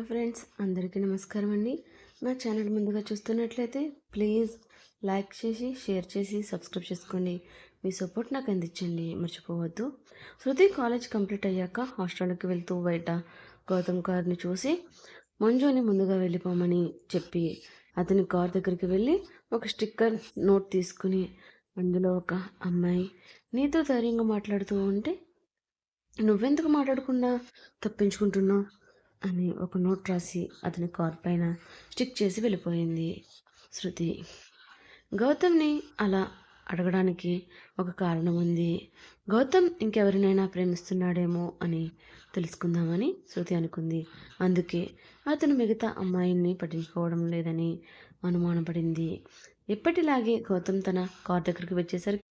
Hello friends అందరికీ నమస్కారం అండి. నా ఛానల్ ముందుగా చూస్తున్నట్లయితే ప్లీజ్ లైక్ చేసి షేర్ చేసి సబ్స్క్రైబ్ చేసుకోండి. మీ సపోర్ట్ నాకు అందించండి. మర్చిపోవద్దు. శృతి కాలేజ్ కంప్లీట్ అయ్యాక హాస్టల్కి వెళ్తూ బయట గౌతమ్ కార్ని చూసి మంజుని ముందుగా వెళ్ళిపోమని చెప్పి అతని కార్ దగ్గరికి వెళ్ళి ఒక స్టిక్కర్ నోట్ తీసుకుని అందులో ఒక అమ్మాయి నీతో ధైర్యంగా మాట్లాడుతూ ఉంటే నువ్వెందుకు మాట్లాడకుండా తప్పించుకుంటున్నావు? అని ఒక నోట్ రాసి అతని కార్ పైన స్టిక్ చేసి వెళ్ళిపోయింది శృతి. గౌతమ్ని అలా అడగడానికి ఒక కారణం ఉంది. గౌతమ్ ఇంకెవరినైనా ప్రేమిస్తున్నాడేమో అని తెలుసుకుందామని శృతి అనుకుంది. అందుకే అతను మిగతా అమ్మాయిని పట్టించుకోవడం లేదని అనుమానపడింది. ఎప్పటిలాగే గౌతమ్ తన కార్ దగ్గరికి వచ్చేసరికి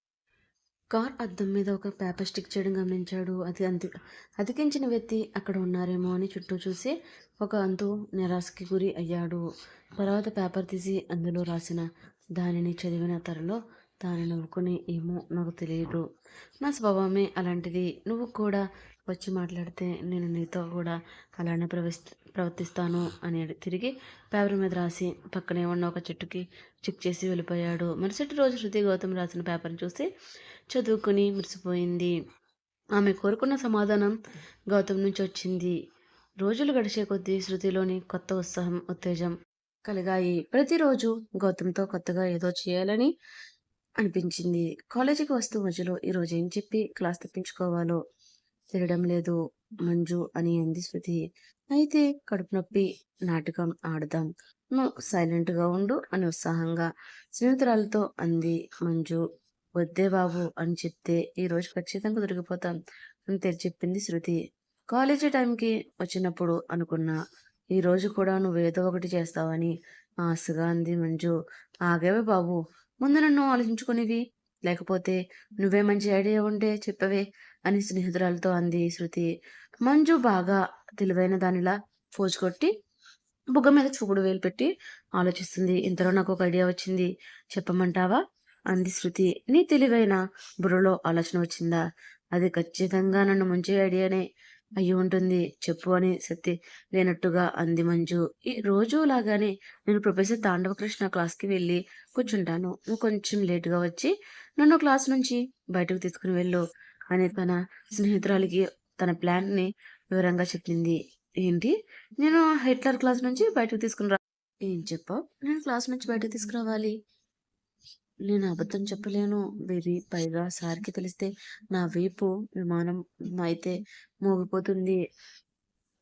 కార్ అద్దం మీద ఒక పేపర్ స్టిక్ చేయడం గమనించాడు. అది అంతి అతికించిన వ్యక్తి అక్కడ ఉన్నారేమో అని చుట్టూ చూసి ఒక అంతు నిరాశకి గురి అయ్యాడు. తర్వాత పేపర్ తీసి అందులో రాసిన దానిని చదివిన తరలో తాను నవ్వుకుని ఏమో నాకు తెలియదు నా స్వభావమే అలాంటిది. నువ్వు కూడా వచ్చి మాట్లాడితే నేను నీతో కూడా అలానే ప్రవర్తి ప్రవర్తిస్తాను అని తిరిగి పేపర్ మీద రాసి పక్కనే ఉన్న ఒక చెట్టుకి చెక్ చేసి వెళ్ళిపోయాడు. మరుసటి రోజు శృతి గౌతమ్ రాసిన పేపర్ని చూసి చదువుకుని మురిసిపోయింది. ఆమె కోరుకున్న సమాధానం గౌతమ్ నుంచి వచ్చింది. రోజులు గడిచే కొద్దీ శృతిలోని కొత్త ఉత్సాహం ఉత్తేజం కలిగాయి. ప్రతిరోజు గౌతమ్తో కొత్తగా ఏదో చేయాలని అనిపించింది. కాలేజీకి వస్తూ మధ్యలో ఈరోజు ఏం చెప్పి క్లాస్ తప్పించుకోవాలో? తినడం లేదు. మంజు అని అంది శృతి. అయితే కడుపు నొప్పి నాటకం ఆడదాం. నువ్వు సైలెంట్గా ఉండు అని ఉత్సాహంగా స్నేహితురాలతో అంది మంజు. వద్దే బాబు అని చెప్తే ఈ రోజు ఖచ్చితంగా దొరికిపోతాం అని తెరి చెప్పింది శృతి. కాలేజీ టైంకి వచ్చినప్పుడు అనుకున్నా ఈ రోజు కూడా నువ్వు ఏదో ఒకటి చేస్తావని ఆశగా అంది మంజు. ఆగేవే బాబు ముందు నన్ను ఆలోచించుకునేవి. లేకపోతే నువ్వే మంచి ఐడియా ఉంటే చెప్పవే. అని స్నేహితురాలతో అంది శృతి. మంజు బాగా తెలివైన దానిలా ఫోజు కొట్టి బుగ్గ మీద చూపుడు వేలు పెట్టి ఆలోచిస్తుంది. ఇంతలో నాకు ఒక ఐడియా వచ్చింది. చెప్పమంటావా? అంది శృతి. నీ తెలివైన బుర్రలో ఆలోచన వచ్చిందా? అది ఖచ్చితంగా నన్ను మంచి ఐడియానే. అయి ఉంటుంది. చెప్పు అని సత్తి లేనట్టుగా అంది మంజు. ఈ రోజు లాగానే నేను ప్రొఫెసర్ తాండవకృష్ణ క్లాస్కి వెళ్ళి కూర్చుంటాను. నువ్వు కొంచెం లేటుగా వచ్చి నన్ను క్లాస్ నుంచి బయటకు తీసుకుని వెళ్ళు అని తన స్నేహితురాలికి తన ప్లాన్ని వివరంగా చెప్పింది. ఏంటి? నేను హిట్లర్ క్లాస్ నుంచి బయటకు తీసుకుని రా. ఏం చెప్పావు? నేను క్లాస్ నుంచి బయటకు తీసుకురావాలి. నేను అబద్ధం చెప్పలేను. బేబీ పైగా సార్కి తెలిస్తే నా వీపు విమానం అయితే మోగిపోతుంది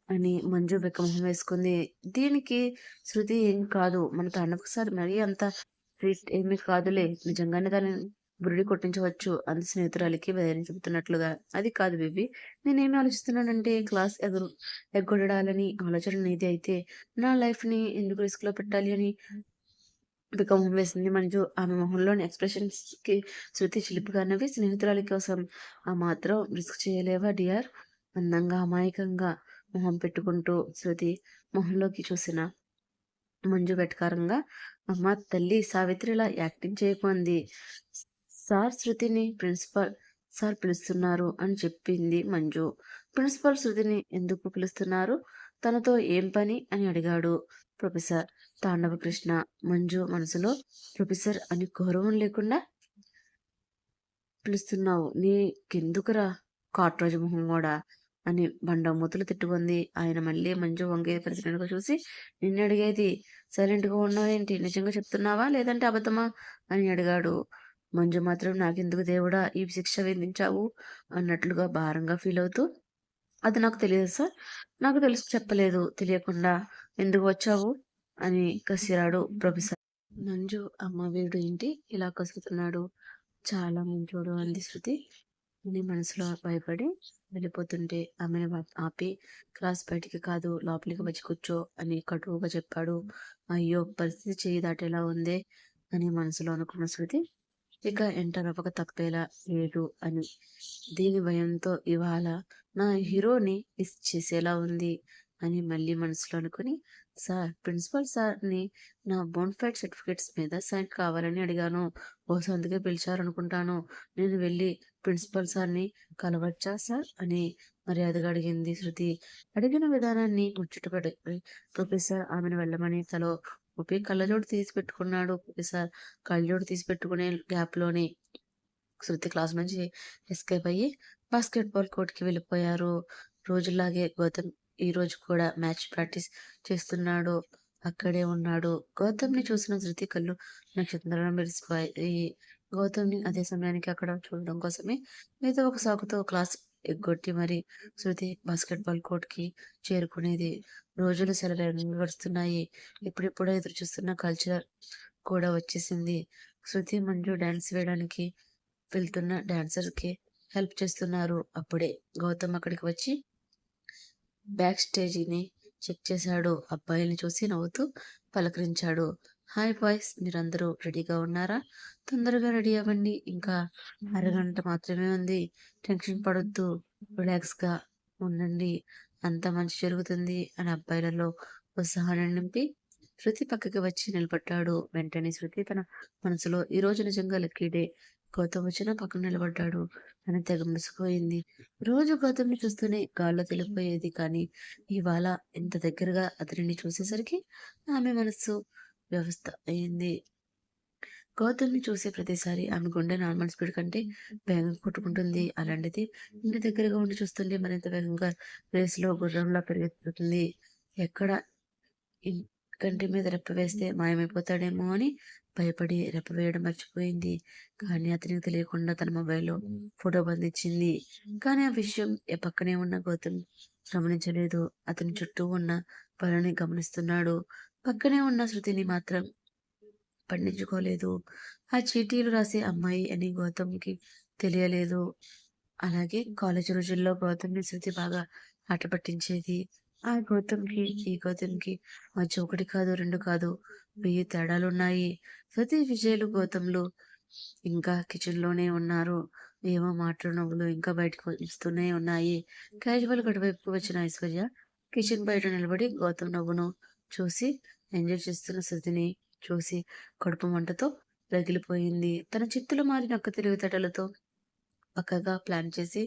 అని మంజు బెక్కమొహం వేసుకుంది. దీనికి శృతి ఏం కాదు. మన తాండవకు సార్ మరీ అంత స్వీట్ ఏమీ కాదులే. నిజంగానే దాన్ని బురుడి కొట్టించవచ్చు అంత స్నేహితురాలికి ధైర్యం చెబుతున్నట్లుగా. అది కాదు బేబీ నేనేమి ఆలోచిస్తున్నానంటే క్లాస్ ఎగురు ఎగ్గొడడాలని ఆలోచన నీది అయితే నా లైఫ్ని ఎందుకు రిస్క్లో పెట్టాలి అని బికమొహం వేసింది మంజు ఆమె మొహంలోని ఎక్స్ప్రెషన్స్కి శృతి చిలిపిగా నవ్వి స్నేహితురాలి కోసం ఆ మాత్రం రిస్క్ చేయలేవా డియర్ అందంగా అమాయకంగా మొహం పెట్టుకుంటూ శృతి మొహంలోకి చూసిన మంజు వెటకారంగా అమ్మ తల్లి సావిత్రిలా యాక్టింగ్ చేయకుంది. సార్ శృతిని ప్రిన్సిపల్ సార్ పిలుస్తున్నారు అని చెప్పింది మంజు. ప్రిన్సిపల్ శృతిని ఎందుకు పిలుస్తున్నారు? తనతో ఏం పని? అని అడిగాడు ప్రొఫెసర్. తాండవకృష్ణ మంజు మనసులో ప్రొఫెసర్ అని గౌరవం లేకుండా పిలుస్తున్నావు. నీకెందుకురా కాట్రోజు మొహం కూడా అని బండ మూతులు తిట్టుకుంది. ఆయన మళ్ళీ మంజు వంగే పరిస్థితిగా చూసి నిన్ను అడిగేది సైలెంట్గా ఉన్నావేంటి నిజంగా చెప్తున్నావా లేదంటే అబద్ధమా? అని అడిగాడు. మంజు మాత్రం నాకెందుకు దేవుడా? ఈ శిక్ష విధించావు అన్నట్లుగా భారంగా ఫీల్ అవుతూ అది నాకు తెలియదు సార్. నాకు తెలుసు చెప్పలేదు తెలియకుండా. ఎందుకు వచ్చావు? అని కసిరాడు ప్రొఫెసర్. మంజు అమ్మ వీడు ఏంటి? ఇలా కసురుతున్నాడు. చాలా మంచోడు అంది శృతి. అని మనసులో భయపడి వెళ్ళిపోతుంటే ఆమెను ఆపి క్లాస్ బయటికి కాదు లోపలికి వచ్చి కూర్చో అని కటువుగా చెప్పాడు. అయ్యో పరిస్థితి చేయి దాటేలా ఉందే అని మనసులో అనుకున్న శృతి. ఇక ఎంటర్ అవ్వక తప్పేలా లేదు అని. దీని భయంతో ఇవాళ నా హీరోని మిస్ చేసేలా ఉంది. అని మళ్ళీ మనసులో అనుకుని సార్ ప్రిన్సిపల్ సార్ని నా బోన్ఫైడ్ సర్టిఫికేట్స్ మీద సైన్ కావాలని అడిగాను. బహుశా అందుకే పిలిచారనుకుంటాను. నేను వెళ్ళి ప్రిన్సిపల్ సార్ని కలవచ్చా సార్? అని మర్యాదగా అడిగింది శృతి. అడిగిన విధానాన్ని ముచ్చటపడి ప్రొఫెసర్ ఆమెను వెళ్ళమని తలో ఉపి కళ్ళజోడు తీసి పెట్టుకున్నాడు. ప్రొఫెసర్ కళ్ళజోడు తీసి పెట్టుకునే గ్యాప్లోనే శృతి క్లాస్ నుంచి ఎస్కేప్ అయ్యి బాస్కెట్బాల్ కోర్ట్కి వెళ్ళిపోయారు. రోజులాగే గౌతమ్ ఈ రోజు కూడా మ్యాచ్ ప్రాక్టీస్ చేస్తున్నాడు. అక్కడే ఉన్నాడు. గౌతమ్ని చూసిన శృతి కళ్ళు నక్షత్రాలను మెరిసిపోయాయి. గౌతమ్ని అదే సమయానికి అక్కడ చూడడం కోసమే ఏదో ఒక సాకుతో క్లాస్ ఎగ్గొట్టి మరి శృతి బాస్కెట్బాల్ కోర్ట్కి చేరుకునేది. రోజులు సెలవులు గడుస్తున్నాయి. ఇప్పుడిప్పుడే ఎదురు చూస్తున్న కల్చర్ కూడా వచ్చేసింది. శృతి మంజు డాన్స్ వేయడానికి వెళ్తున్న డాన్సర్కి హెల్ప్ చేస్తున్నారు. అప్పుడే గౌతమ్ అక్కడికి వచ్చి బ్యాక్ స్టేజీని చెక్ చేశాడు. అబ్బాయిల్ని చూసి నవ్వుతూ పలకరించాడు. హాయ్ బాయ్స్ మీరందరూ రెడీగా ఉన్నారా? తొందరగా రెడీ అవ్వండి. ఇంకా అరగంట మాత్రమే ఉంది. టెన్షన్ పడొద్దు. రిలాక్స్గా ఉండండి. అంత మంచి జరుగుతుంది అని అబ్బాయిలలో ఉత్సాహాన్ని నింపి శృతి పక్కకి వచ్చి నిలబడ్డాడు. వెంటనే శృతి తన మనసులో ఈ రోజు నిజంగా లక్కీ డే. గౌతమ్ వచ్చిన పక్కన నిలబడ్డాడు. అని తెగ మురిసిపోయింది. రోజు గౌతమ్ని చూస్తూనే గాల్లో తెలిపోయేది. కానీ ఇవాళ ఇంత దగ్గరగా అతనిని చూసేసరికి ఆమె మనస్సు వ్యవస్థ అయింది గౌతమ్ని చూసే ప్రతిసారి ఆమె గుండె నార్మల్ స్పీడ్ కంటే వేగంగా కొట్టుకుంటుంది. అలాంటిది ఇంటి దగ్గరగా ఉండి చూస్తుంటే మరింత వేగంగా రేసులో గుర్రంలా పెరిగిపోతుంది. ఎక్కడ కంటి మీద రెప్ప వేస్తే మాయమైపోతాడేమో అని భయపడి రెప్ప వేయడం మర్చిపోయింది. కానీ అతనికి తెలియకుండా తన మొబైల్లో ఫోటో బంధించింది. కానీ ఆ విషయం ఏ పక్కనే ఉన్న గౌతమ్ గమనించలేదు. అతని చుట్టూ ఉన్న పనుని గమనిస్తున్నాడు. పక్కనే ఉన్న శృతిని మాత్రం పట్టించుకోలేదు ఆ చీటీలు రాసే అమ్మాయి అని గౌతమ్కి తెలియలేదు. అలాగే కాలేజ్ రోజుల్లో గౌతమ్ని శృతి బాగా ఆట పట్టించేది ఆ గోతంకి ఈ గోతంకి మధ్య ఒకటి కాదు రెండు కాదు. వెయ్యి తేడాలు ఉన్నాయి సతీ విజయలు గౌతమ్లు ఇంకా కిచెన్లోనే ఉన్నారు. ఏమో మాటలు నవ్వులు ఇంకా బయటకు వస్తూనే ఉన్నాయి. క్యాజువల్ వైపుకు వచ్చిన ఐశ్వర్య కిచెన్ బయట నిలబడి గౌతమ్ నవ్వును చూసి ఎంజాయ్ చేస్తున్న శృతిని చూసి కడుపు మంటతో రగిలిపోయింది. తన చిత్తులు మారిన అక్క తెలివితేటలతో పక్కగా ప్లాన్ చేసి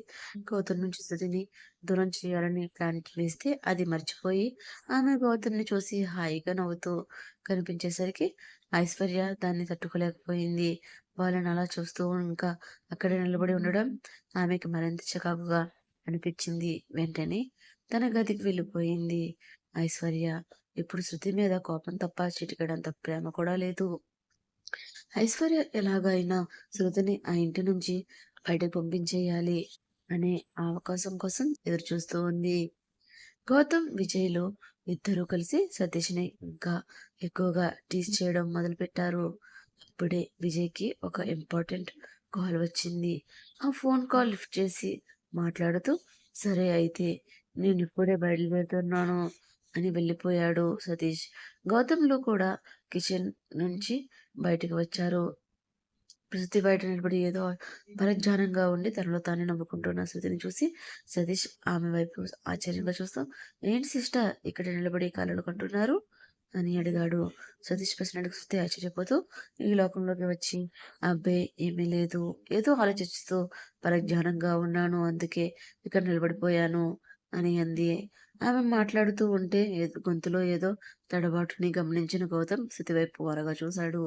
గౌతమ్ నుంచి శృతిని దూరం చేయాలని ప్లాన్ వేస్తే అది మర్చిపోయి ఆమె గౌతమ్ని చూసి హాయిగా నవ్వుతూ కనిపించేసరికి ఐశ్వర్య దాన్ని తట్టుకోలేకపోయింది. వాళ్ళని అలా చూస్తూ ఇంకా అక్కడే నిలబడి ఉండడం ఆమెకి మరింత చికాకుగా అనిపించింది. వెంటనే తన గదికి వెళ్ళిపోయింది ఐశ్వర్య. ఇప్పుడు శృతి మీద కోపం తప్ప చిటికడంత ప్రేమ కూడా లేదు. ఐశ్వర్య ఎలాగైనా శృతిని ఆ ఇంటి నుంచి బయటకు పంపించేయాలి అనే అవకాశం కోసం ఎదురు చూస్తూ ఉంది. గౌతమ్ విజయ్లు ఇద్దరూ కలిసి సతీష్ని ఇంకా ఎక్కువగా టీస్ చేయడం మొదలుపెట్టారు. అప్పుడే విజయ్కి ఒక ఇంపార్టెంట్ కాల్ వచ్చింది. ఆ ఫోన్ కాల్ లిఫ్ట్ చేసి మాట్లాడుతూ సరే అయితే నేను ఇప్పుడే బయలుదేరుతున్నాను అని వెళ్ళిపోయాడు సతీష్. గౌతమ్లు కూడా కిచెన్ నుంచి బయటకు వచ్చారు. ప్రతి బయట నిలబడి ఏదో పరధ్యానంగా ఉండి తనలో తానే నవ్వుకుంటున్న శృతిని చూసి సతీష్ ఆమె వైపు ఆశ్చర్యంగా చూస్తూ ఏంటి సిస్టర్ ఇక్కడ నిలబడి కాలలు కంటున్నారు? అని అడిగాడు. సతీష్ ప్రశ్నకు శృతి ఆశ్చర్యపోతూ ఈ లోకంలోకి వచ్చి అబ్బే ఏమీ లేదు. ఏదో ఆలోచిస్తూ పరధ్యానంగా ఉన్నాను. అందుకే ఇక్కడ నిలబడిపోయాను అని అంది. ఆమె మాట్లాడుతూ ఉంటే ఏదో గొంతులో ఏదో తడబాటుని గమనించిన గౌతమ్ శృతి వైపు వరగా చూశాడు.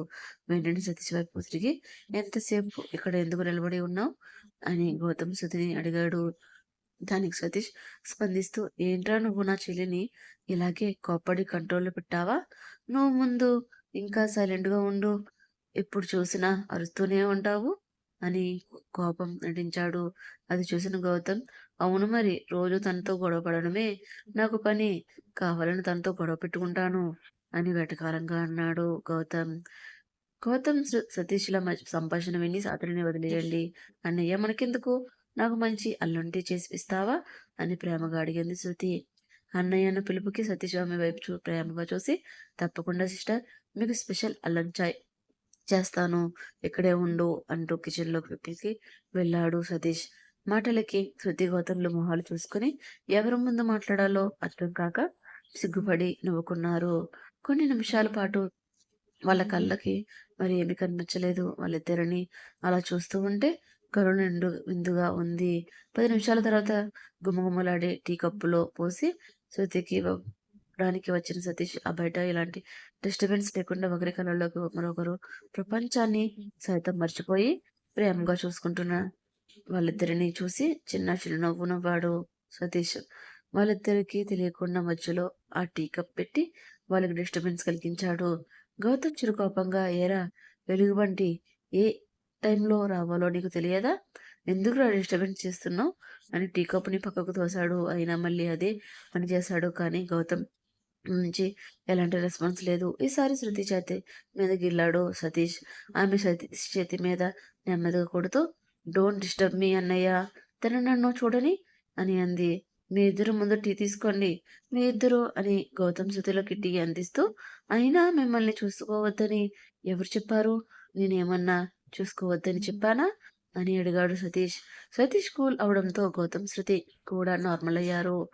వెంటనే సతీష్ వైపు తిరిగి ఎంతసేపు ఇక్కడ ఎందుకు నిలబడి ఉన్నావు? అని గౌతమ్ శృతిని అడిగాడు. దానికి సతీష్ స్పందిస్తూ ఏంట్రా నువ్వు నా చెల్లిని ఇలాగే కోప్పడి కంట్రోల్లో పెట్టావా? నువ్వు ముందు ఇంకా సైలెంట్గా ఉండు. ఎప్పుడు చూసినా అరుస్తూనే ఉంటావు అని కోపం నటించాడు. అది చూసిన గౌతమ్ అవును మరి రోజు తనతో గొడవ పడడమే నాకు పని. కావాలని తనతో గొడవ పెట్టుకుంటాను అని వెటకారంగా అన్నాడు గౌతమ్. గౌతమ్ సతీష్ల సంభాషణ విని అతనిని వదిలేయండి. అన్నయ్య మనకెందుకు? నాకు మంచి అల్లుంటి చేసిస్తావా అని ప్రేమగా అడిగింది శృతి. అన్నయ్యను పిలుపుకి సతీష్ ఆమె వైపు చూ ప్రేమగా చూసి తప్పకుండా సిస్టర్ మీకు స్పెషల్ అల్లం చాయ్ చేస్తాను. ఇక్కడే ఉండు అంటూ కిచెన్లోకి వెళ్ళాడు సతీష్. మాటలకి శృతి మొహాలు చూసుకుని ఎవరి ముందు మాట్లాడాలో అర్థం కాక సిగ్గుపడి నవ్వుకున్నారు. కొన్ని నిమిషాల పాటు వాళ్ళ కళ్ళకి మరి ఏమీ కనిపించలేదు. వాళ్ళిద్దరిని అలా చూస్తూ ఉంటే కరుణ నిండు విందుగా ఉంది. పది నిమిషాల తర్వాత గుమగుమలాడే టీ కప్పులో పోసి శృతికి ఇవ్వడానికి వచ్చిన సతీష్ ఆ బయట ఇలాంటి డిస్టర్బెన్స్ లేకుండా ఒకరి కళ్ళలోకి మరొకరు ప్రపంచాన్ని సైతం మర్చిపోయి ప్రేమగా చూసుకుంటున్న వాళ్ళిద్దరిని చూసి చిన్న చిరునవ్వు నవ్వాడు సతీష్. వాళ్ళిద్దరికీ తెలియకుండా మధ్యలో ఆ టీ కప్ పెట్టి వాళ్ళకి డిస్టర్బెన్స్ కలిగించాడు. గౌతమ్ చిరుకోపంగా ఏరా వెలుగుబంటి ఏ టైంలో రావాలో నీకు తెలియదా? ఎందుకు డిస్టర్బెన్స్ చేస్తున్నావు? అని టీ కప్ని పక్కకు తోశాడు. అయినా మళ్ళీ అదే పని చేశాడు. కానీ గౌతమ్ నుంచి ఎలాంటి రెస్పాన్స్ లేదు. ఈసారి శృతి చేతి మీద గిల్లాడు సతీష్. ఆమె సతీష్ చేతి మీద నెమ్మదిగా కొడుతూ డోంట్ డిస్టర్బ్ మీ అన్నయ్య. తను నన్ను చూడని అని అంది. మీ ఇద్దరు ముందు టీ తీసుకోండి. మీ ఇద్దరు అని గౌతమ్ శృతిలోకి టీ అందిస్తూ అయినా మిమ్మల్ని చూసుకోవద్దని ఎవరు చెప్పారు? నేనేమన్నా చూసుకోవద్దని చెప్పానా? అని అడిగాడు సతీష్. సతీష్ కూల్ అవడంతో గౌతమ్ శృతి కూడా నార్మల్ అయ్యారు.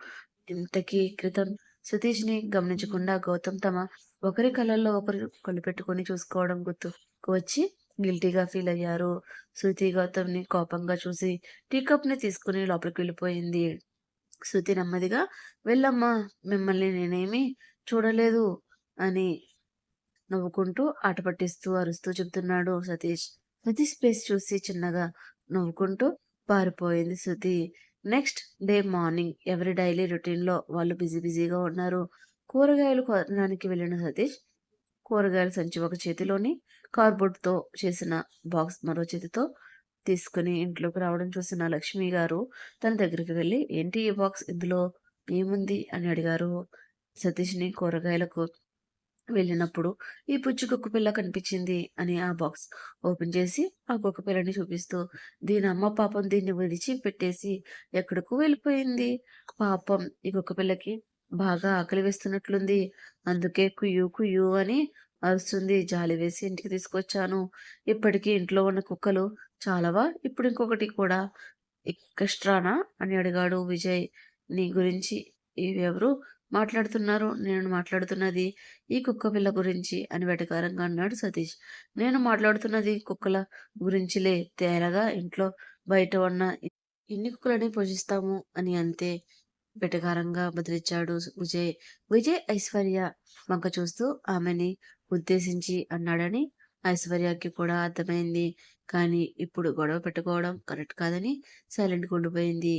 ఇంతకీ క్రితం సతీష్ని గమనించకుండా గౌతమ్ తమ ఒకరి కళ్ళల్లో ఒకరు కొలిపెట్టుకుని చూసుకోవడం గుర్తుకు వచ్చి గిల్టీగా ఫీల్ అయ్యారు. శృతి గౌతమ్ని కోపంగా చూసి టీకప్ని తీసుకుని లోపలికి వెళ్ళిపోయింది. శృతి నెమ్మదిగా వెళ్ళమ్మా మిమ్మల్ని నేనేమి చూడలేదు అని నవ్వుకుంటూ ఆట పట్టిస్తూ అరుస్తూ చెబుతున్నాడు సతీష్. సతీష్ స్పేస్ చూసి చిన్నగా నవ్వుకుంటూ పారిపోయింది శృతి. నెక్స్ట్ డే మార్నింగ్ ఎవరి డైలీ రొటీన్లో వాళ్ళు బిజీ బిజీగా ఉన్నారు. కూరగాయలు కొనడానికి వెళ్ళిన సతీష్ కూరగాయల సంచి ఒక చేతిలోని కార్బోర్డ్తో చేసిన బాక్స్ మరో చేతితో తీసుకుని ఇంట్లోకి రావడం చూసిన లక్ష్మి గారు తన దగ్గరికి వెళ్ళి ఏంటి ఈ బాక్స్? ఇందులో ఏముంది? అని అడిగారు. సతీష్ని కూరగాయలకు వెళ్ళినప్పుడు ఈ పుచ్చి కుక్క పిల్ల కనిపించింది అని ఆ బాక్స్ ఓపెన్ చేసి ఆ కుక్క పిల్లని చూపిస్తూ దీని అమ్మ పాపం దీన్ని విడిచి పెట్టేసి ఎక్కడికో వెళ్ళిపోయింది. పాపం ఈ కుక్క పిల్లకి బాగా ఆకలి వేస్తున్నట్లుంది అందుకే కుయ్యూ కుయ్యూ అని అరుస్తుంది. జాలి వేసి ఇంటికి తీసుకొచ్చాను. ఇప్పటికీ ఇంట్లో ఉన్న కుక్కలు చాలావా? ఇప్పుడు ఇంకొకటి కూడా. ఎక్స్ట్రానా? అని అడిగాడు విజయ్. నీ గురించి ఎవరు మాట్లాడుతున్నారు? నేను మాట్లాడుతున్నది ఈ కుక్క పిల్ల గురించి అని వెటకారంగా అన్నాడు సతీష్. నేను మాట్లాడుతున్నది కుక్కల గురించిలే. తేరగా ఇంట్లో బయట ఉన్న ఇన్ని కుక్కలని పోషిస్తాము అని అంతే. వెటకారంగా బదిలిచ్చాడు విజయ్. విజయ్ ఐశ్వర్య వంక చూస్తూ ఆమెని ఉద్దేశించి అన్నాడని ఐశ్వర్యకి కూడా అర్థమైంది. కానీ ఇప్పుడు గొడవ పెట్టుకోవడం కరెక్ట్ కాదని సైలెంట్గా ఉండిపోయింది.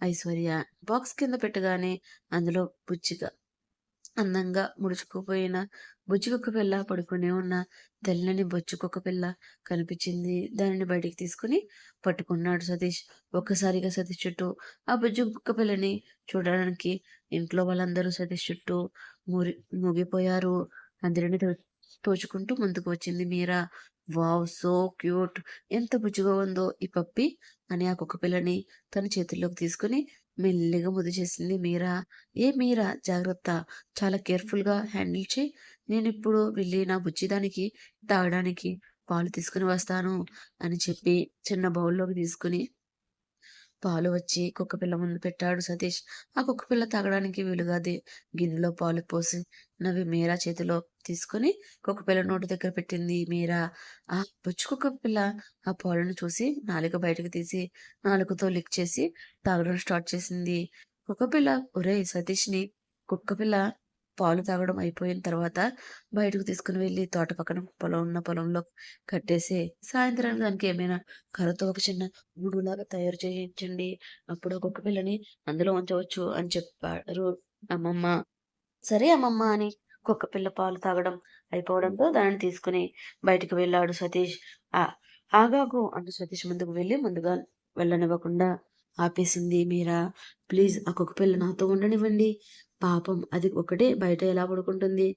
ఐశ్వర్య బాక్స్ కింద పెట్టగానే అందులో పుచ్చిక అందంగా ముడుచుకుపోయిన బుజ్జికొక్క పిల్ల పడుకునే ఉన్న తెల్లని బొచ్చుకొక్క పిల్ల కనిపించింది. దానిని బయటికి తీసుకుని పట్టుకున్నాడు సతీష్. ఒక్కసారిగా సతీష్ చుట్టూ ఆ బుజ్జు కుక్క పిల్లని చూడడానికి ఇంట్లో వాళ్ళందరూ సతీష్ చుట్టూ మురి మూగిపోయారు. అందరిని తోచుకుంటూ ముందుకు వచ్చింది మీరా. Wow so cute. ఎంత బుజ్జిగా ఉందో ఈ పప్పి అని ఆ కుక్క పిల్లని తన చేతుల్లోకి తీసుకుని మెల్లిగా ముద్దు చేసింది. మీరా? ఏ మీరా? జాగ్రత్త. చాలా కేర్ఫుల్గా హ్యాండిల్ చేయి. నేను ఇప్పుడు వెళ్ళి నా బుచ్చిదానికి తాగడానికి పాలు తీసుకుని వస్తాను అని చెప్పి చిన్న బౌల్లోకి తీసుకుని పాలు వచ్చి కుక్కపిల్ల ముందు పెట్టాడు సతీష్. ఆ కుక్కపిల్ల తాగడానికి వీలుగాది గిన్నెలో పాలు పోసి నవ్వి మీరా చేతిలో తీసుకుని కుక్కపిల్ల నోటి దగ్గర పెట్టింది. మీరా ఆ బుచ్చు కుక్కపిల్ల ఆ పాలను చూసి నాలుక బయటకు తీసి నాలుకతో లిక్ చేసి తాగడం స్టార్ట్ చేసింది. కుక్కపిల్ల ఒరే సతీష్ని కుక్కపిల్ల పాలు తాగడం అయిపోయిన తర్వాత బయటకు తీసుకుని వెళ్ళి తోట పక్కన పొలం ఉన్న పొలంలో కట్టేసి సాయంత్రానికి దానికి ఏమైనా కర్రతో ఒక చిన్న గూడులాగా తయారు చేయించండి. అప్పుడు ఒక్కొక్క పిల్లని అందులో ఉంచవచ్చు అని చెప్పారు అమ్మమ్మ. సరే అమ్మమ్మ అని కుక్క పిల్ల పాలు తాగడం అయిపోవడంతో దానిని తీసుకుని బయటకు వెళ్ళాడు సతీష్. ఆ ఆగాకు అంటూ సతీష్ ముందుకు వెళ్ళి ముందుగా వెళ్ళనివ్వకుండా ఆపేసింది మీరా? ప్లీజ్ ఆ కుక్క పిల్ల నాతో ఉండనివ్వండి. పాపం అది ఒకటే బయట ఎలా పడుకుంటుంది?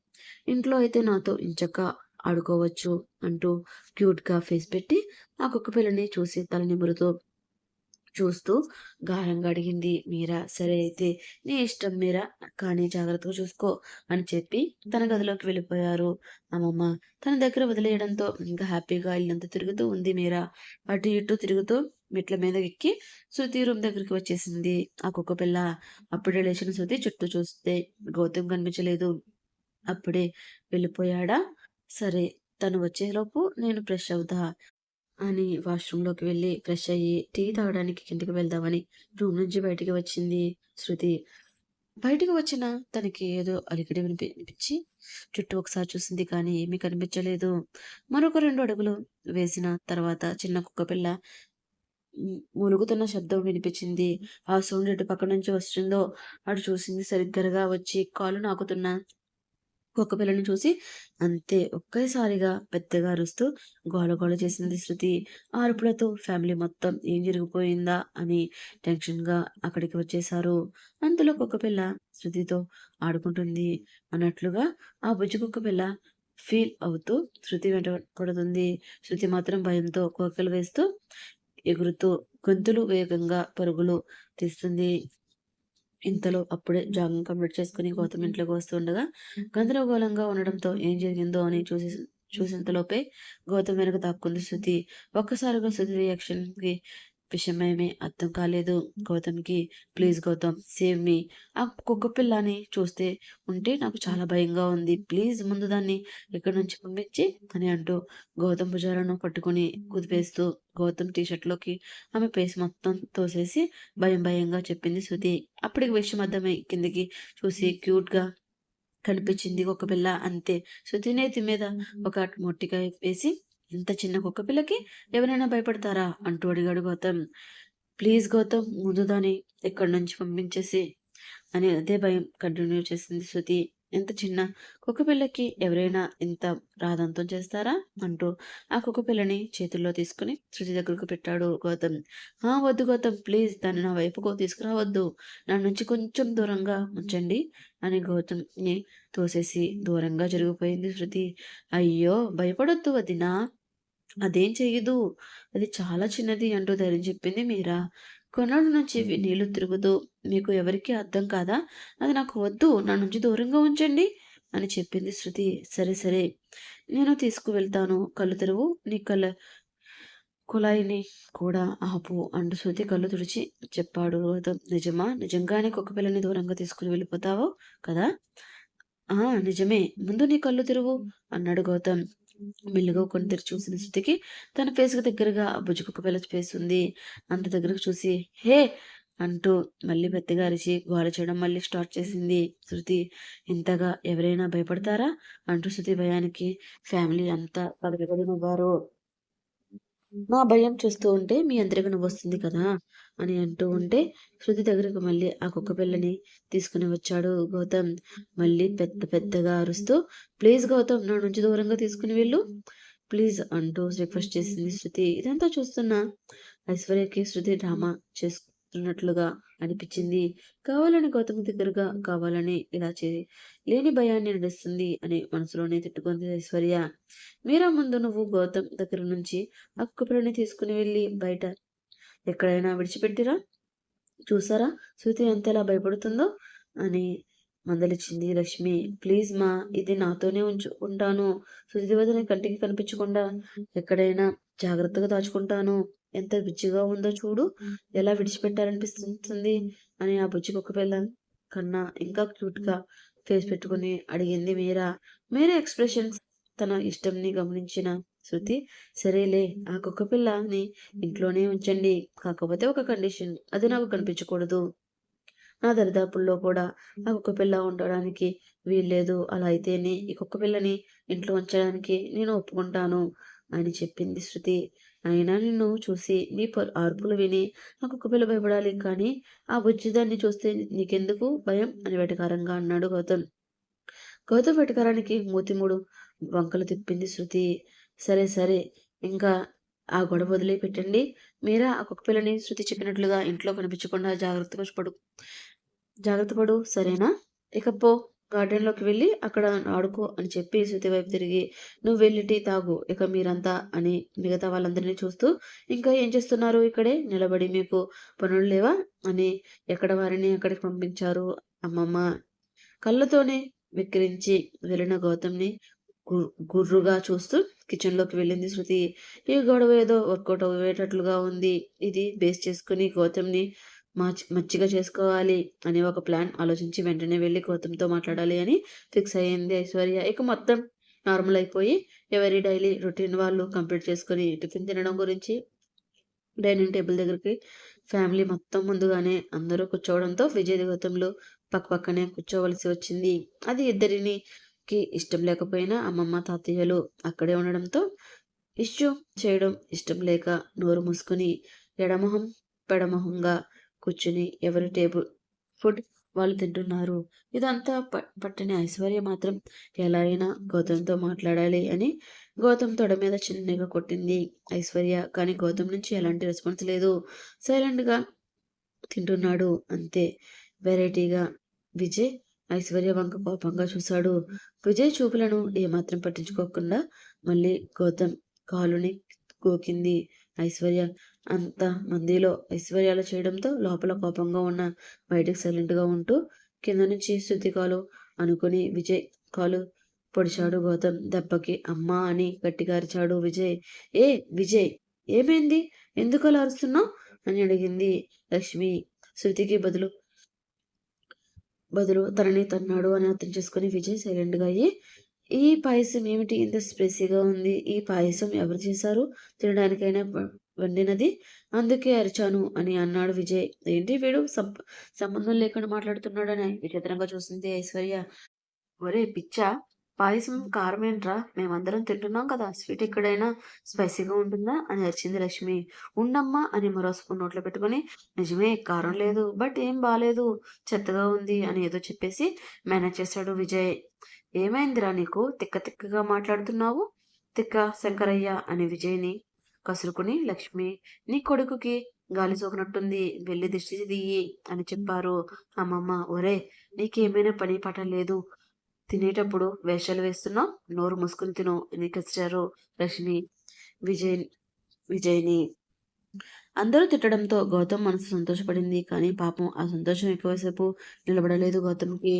ఇంట్లో అయితే నాతో ఇంచక్క ఆడుకోవచ్చు అంటూ క్యూట్గా ఫేస్ పెట్టి ఆ కుక్క పిల్లని చూసి తల నిమురుతూ చూస్తూ గారంగా అడిగింది మీరా? సరే అయితే నీ ఇష్టం మీరా? కానీ జాగ్రత్తగా చూసుకో అని చెప్పి తన గదిలోకి వెళ్ళిపోయారు. అమ్మమ్మ తన దగ్గర వదిలేయడంతో ఇంకా హ్యాపీగా ఇల్లంతా తిరుగుతూ ఉంది మీరా? అటు ఇటు తిరుగుతూ మెట్ల మీద ఎక్కి శృతి రూమ్ దగ్గరికి వచ్చేసింది. ఆ కుక్క పిల్ల అప్పుడే లేచిన శృతి చుట్టూ చూస్తే గౌతమ్ కనిపించలేదు. అప్పుడే వెళ్ళిపోయాడా? సరే తను వచ్చేలోపు నేను ఫ్రెష్ అవుతా అని వాష్రూమ్లోకి వెళ్ళి ఫ్రెష్ అయ్యి టీ తాగడానికి కిందికి వెళ్దామని రూమ్ నుంచి బయటికి వచ్చింది శృతి. బయటికి వచ్చిన తనకి ఏదో అలికిడి వినిపించి చుట్టూ ఒకసారి చూసింది కానీ ఏమీ కనిపించలేదు. మరొక రెండు అడుగులు వేసిన తర్వాత చిన్న కుక్క మునుగుతున్న శబ్దం వినిపించింది. ఆ సౌండ్ ఎటు పక్క నుంచి వస్తుందో అటు చూసింది సరిగ్గరగా వచ్చి కాలు నాకుతున్న కుక్క పిల్లని చూసి అంతే ఒక్కసారిగా పెద్దగా అరుస్తూ గోల గోల చేసింది శృతి. ఆ అరుపులతో ఫ్యామిలీ మొత్తం ఏం జరిగిపోయిందా అని టెన్షన్గా అక్కడికి వచ్చేసారు అంతలో కుక్క పిల్ల శృతితో ఆడుకుంటుంది అన్నట్లుగా ఆ బుజ్జి కుక్క పిల్ల ఫీల్ అవుతూ శృతి వెంట పడుతుంది. శృతి మాత్రం భయంతో కోకలు వేస్తూ ఎగురుతూ గొంతులు వేగంగా పరుగులు తీస్తుంది. ఇంతలో అప్పుడే జాగం కంప్లీట్ చేసుకుని గౌతమ్ ఇంట్లోకి వస్తుండగా గందరగోళంగా ఉండడంతో ఏం జరిగిందో అని చూసి చూసేంతలోపే గౌతమ్ వెనక దాక్కుంది శృతి. ఒక్కసారిగా శృతి రియాక్షన్కి విషయమేమీ అర్థం కాలేదు. గౌతమ్కి ప్లీజ్ గౌతమ్ సేవ్ మీ. ఆ కుక్క పిల్లని చూస్తే ఉంటే నాకు చాలా భయంగా ఉంది. ప్లీజ్ ముందు దాన్ని ఇక్కడి నుంచి పంపించి? అని అంటూ గౌతమ్ భుజాలను పట్టుకుని కుదిపేస్తూ గౌతమ్ టీషర్ట్లోకి ఆమె ఫేస్ మొత్తం తోసేసి భయం భయంగా చెప్పింది శృతి. అప్పటికి విషయం అర్థమై కిందికి చూసి క్యూట్గా కనిపించింది ఒక పిల్ల అంతే. శృతి నేతి మీద ఒక మొట్టికాయ వేసి ఇంత చిన్న కుక్క పిల్లకి ఎవరైనా భయపడతారా? అంటూ అడిగాడు గౌతమ్. ప్లీజ్ గౌతమ్ ముందు దాన్ని ఇక్కడి నుంచి పంపించేసి? అని అదే భయం కంటిన్యూ చేసింది శృతి. ఎంత చిన్న కుక్క పిల్లకి ఎవరైనా ఇంత రాదంతం చేస్తారా? అంటూ ఆ కుక్క పిల్లని చేతుల్లో తీసుకుని శృతి దగ్గరకు పెట్టాడు గౌతమ్. ఆ వద్దు గౌతమ్ ప్లీజ్ దాన్ని నా వైపుకు తీసుకురావద్దు. నా నుంచి కొంచెం దూరంగా ఉంచండి అని గౌతమ్ని తోసేసి దూరంగా జరిగిపోయింది శృతి. అయ్యో భయపడొద్దు వదినా. అదేం చెయ్యదు. అది చాలా చిన్నది అంటూ ధైర్యం చెప్పింది మీరా. కొన్నాళ్ళ నుంచి నీళ్ళు తిరుగుతూ మీకు ఎవరికీ అర్థం కాదా? అది నాకు వద్దు నా నుంచి దూరంగా ఉంచండి అని చెప్పింది శృతి. సరే సరే. నేను తీసుకువెళ్తాను. కళ్ళు తెరువు నీ కళ్ళ కుళాయిని కూడా ఆపు అంటూ శృతి కళ్ళు తుడిచి చెప్పాడు నిజమా? నిజంగానే కుక్క పిల్లని దూరంగా తీసుకుని వెళ్ళిపోతావో కదా? ఆ నిజమే. ముందు నీ కళ్ళు తెరువు అన్నాడు గౌతమ్. మెల్లిగా కొన్ని తెరిచి చూసిన శృతికి. తన ఫేస్కి దగ్గరగా కుక్క పిల్ల ఫేస్ ఉంది అంత దగ్గరకు చూసి హే! అంటూ మళ్ళీ పెద్దగా అరిచి గోల చేయడం మళ్ళీ స్టార్ట్ చేసింది శృతి. ఇంతగా ఎవరైనా భయపడతారా? అంటూ శృతి భయానికి ఫ్యామిలీ అంతా పదవిపడి నవ్వారు నా భయం చూస్తూ ఉంటే మీ అందరికి నువ్వు వస్తుంది కదా. అని అంటూ ఉంటే శృతి దగ్గరకు మళ్ళీ ఆ కుక్క పిల్లని తీసుకుని వచ్చాడు గౌతమ్. మళ్ళీ పెద్ద పెద్దగా అరుస్తూ ప్లీజ్ గౌతమ్ నా నుంచి దూరంగా తీసుకుని వెళ్ళు. ప్లీజ్ అంటూ రిక్వెస్ట్ చేసింది శృతి. ఇదంతా చూస్తున్న ఐశ్వర్యకి శృతి డ్రామా చేసుకున్నట్లుగా అనిపించింది. కావాలని గౌతమ్ దగ్గరగా కావాలని ఇలా చే లేని భయాన్ని నడుస్తుంది అని మనసులోనే తిట్టుకుంది ఐశ్వర్య. మీరా ముందు నువ్వు గౌతమ్ దగ్గర నుంచి ఆ కుక్కపిల్లని తీసుకుని వెళ్ళి బయట ఎక్కడైనా విడిచిపెట్టిరా? చూసారా? శృతి ఎంతలా భయపడుతుందో అని మందలిచ్చింది లక్ష్మి. ప్లీజ్ మా ఇది నాతోనే ఉంచు ఉంటాను. శృతి వదిన కంటికి కనిపించకుండా ఎక్కడైనా జాగ్రత్తగా దాచుకుంటాను. ఎంత బిచ్చిగా ఉందో చూడు. ఎలా విడిచిపెట్టాలనిపిస్తుంది అని ఆ బుజ్జి కుక్క పిల్ల కన్నా ఇంకా క్యూట్గా ఫేస్ పెట్టుకుని అడిగింది మీరా. మీరా ఎక్స్ప్రెషన్స్? తన ఇష్టంని గమనించిన శృతి సరేలే ఆ కుక్క పిల్లని ఇంట్లోనే ఉంచండి. కాకపోతే ఒక కండిషన్ అది నాకు కనిపించకూడదు. నా దరిదాపుల్లో కూడా ఆ కుక్క పిల్ల ఉండడానికి వీల్లేదు. అలా అయితేనే ఈ కుక్క పిల్లని ఇంట్లో ఉంచడానికి నేను ఒప్పుకుంటాను అని చెప్పింది శృతి. అయినా నిన్ను చూసి నీ అరుపులు విని ఆ కుక్క పిల్ల భయపడాలి కానీ ఆ బుజ్జిదాన్ని చూస్తే నీకెందుకు భయం అని వెటకారంగా అన్నాడు గౌతమ్. గౌతమ్ వెటకారానికి మూతి మూడు వంకలు తిప్పింది శృతి. సరే సరే. ఇంకా ఆ గొడవ వదిలిపెట్టండి. మీరా ఆ కుక్క పిల్లని శృతి చెప్పినట్లుగా ఇంట్లో కనిపించకుండా జాగ్రత్తగా పడు. జాగ్రత్త పడు సరేనా? ఇక పో వెళ్ళి అక్కడ ఆడుకో అని చెప్పి శృతి వైపు తిరిగి నువ్వు వెళ్ళి టీ తాగు ఇక మీరంతా అని మిగతా వాళ్ళందరినీ చూస్తూ ఇంకా ఏం చేస్తున్నారు ఇక్కడే? నిలబడి మీకు పనులు లేవా? అని ఎక్కడ వారిని అక్కడికి పంపించారు అమ్మమ్మ. కళ్ళతోనే విక్రించి వెళ్ళిన గౌతమ్ని గుర్రుగా చూస్తూ కిచెన్లోకి వెళ్ళింది శృతి. ఈ గొడవ ఏదో వర్కౌట్ అయ్యేటట్లుగా ఉంది. ఇది బేస్ చేసుకుని గౌతమ్ని మచ్ మచ్చిగా చేసుకోవాలి అని ఒక ప్లాన్ ఆలోచించి వెంటనే వెళ్ళి గౌతమ్తో మాట్లాడాలి అని ఫిక్స్ అయ్యింది ఐశ్వర్య. ఇక మొత్తం నార్మల్ అయిపోయి ఎవరి డైలీ రొటీన్ వాళ్ళు కంప్లీట్ చేసుకొని టిఫిన్ తినడం గురించి డైనింగ్ టేబుల్ దగ్గరికి ఫ్యామిలీ మొత్తం ముందుగానే అందరూ కూర్చోవడంతో విజయ్ గౌతమ్లు పక్క పక్కనే కూర్చోవలసి వచ్చింది. అది ఇద్దరిని కి ఇష్టం లేకపోయినా అమ్మమ్మ తాతయ్యలు అక్కడే ఉండడంతో ఇష్యూ చేయడం ఇష్టం లేక నోరు మూసుకుని ఎడమొహం పెడమొహంగా కూర్చుని ఎవరి టేబుల్ ఫుడ్ వాళ్ళు తింటున్నారు. ఇదంతా ప- పట్టని ఐశ్వర్య మాత్రం ఎలా అయినా గౌతమ్తో మాట్లాడాలి అని గౌతమ్ తొడ మీద చిన్నగా కొట్టింది ఐశ్వర్య. కానీ గౌతమ్ నుంచి ఎలాంటి రెస్పాన్స్ లేదు. సైలెంట్గా తింటున్నాడు అంతే. వెరైటీగా విజయ్ ఐశ్వర్య వంక కోపంగా చూశాడు. విజయ్ చూపులను ఏమాత్రం పట్టించుకోకుండా మళ్ళీ గౌతమ్ కాలుని గోకింది. ఐశ్వర్య అంత మందిలో ఐశ్వర్యాలు చేయడంతో లోపల కోపంగా ఉన్న బయటకు సైలెంట్గా ఉంటూ కింద నుంచి శృతి కాలు అనుకుని విజయ్ కాలు పొడిచాడు. గౌతమ్ దెబ్బకి అమ్మా అని గట్టిగా అరిచాడు. విజయ్ ఏ విజయ్ ఏమైంది? ఎందుకు అలా అరుస్తున్నావు? అని అడిగింది లక్ష్మి. శృతికి బదులు బదులు తనని తన్నాడు అని అర్థం చేసుకుని విజయ్ సైలెంట్గా అయ్యి ఈ పాయసం ఏమిటి? ఇంత స్పైసీగా ఉంది. ఈ పాయసం ఎవరు చేశారు? తినడానికైనా వండినది? అందుకే అరిచాను అని అన్నాడు విజయ్. ఏంటి వీడు? సంబంధం లేకుండా మాట్లాడుతున్నాడని విచిత్రంగా చూసింది ఐశ్వర్య. ఒరే పిచ్చా పాయసం కారం ఏంట్రా? మేమందరం తింటున్నాం కదా. స్వీట్ ఎక్కడైనా స్పైసీగా ఉంటుందా? అని అరిచింది లక్ష్మి. ఉండమ్మా అని మరో స్పూన్ నోట్లో పెట్టుకొని నిజమే కారం లేదు బట్ ఏం బాగాలేదు చెత్తగా ఉంది అని ఏదో చెప్పేసి మేనేజ్ చేశాడు విజయ్. ఏమైందిరా నీకు? తిక్క తిక్కగా మాట్లాడుతున్నావు? తిక్క శంకరయ్య అని విజయ్ని కసురుకుని లక్ష్మి నీ కొడుకుకి గాలి సోకినట్టుంది వెళ్ళి దిష్టి తీయి అని చెప్పారు. అమ్మమ్మ ఒరే నీకేమైనా పని పాట లేదు. తినేటప్పుడు వేషాలు వేస్తున్నావు నోరు మూసుకుని తిను అని కసిరారు రష్మి విజయ్ విజయ్ని? అందరూ తిట్టడంతో గౌతమ్ మనసు సంతోషపడింది కానీ పాపం ఆ సంతోషం ఎక్కువసేపు నిలబడలేదు గౌతమ్కి.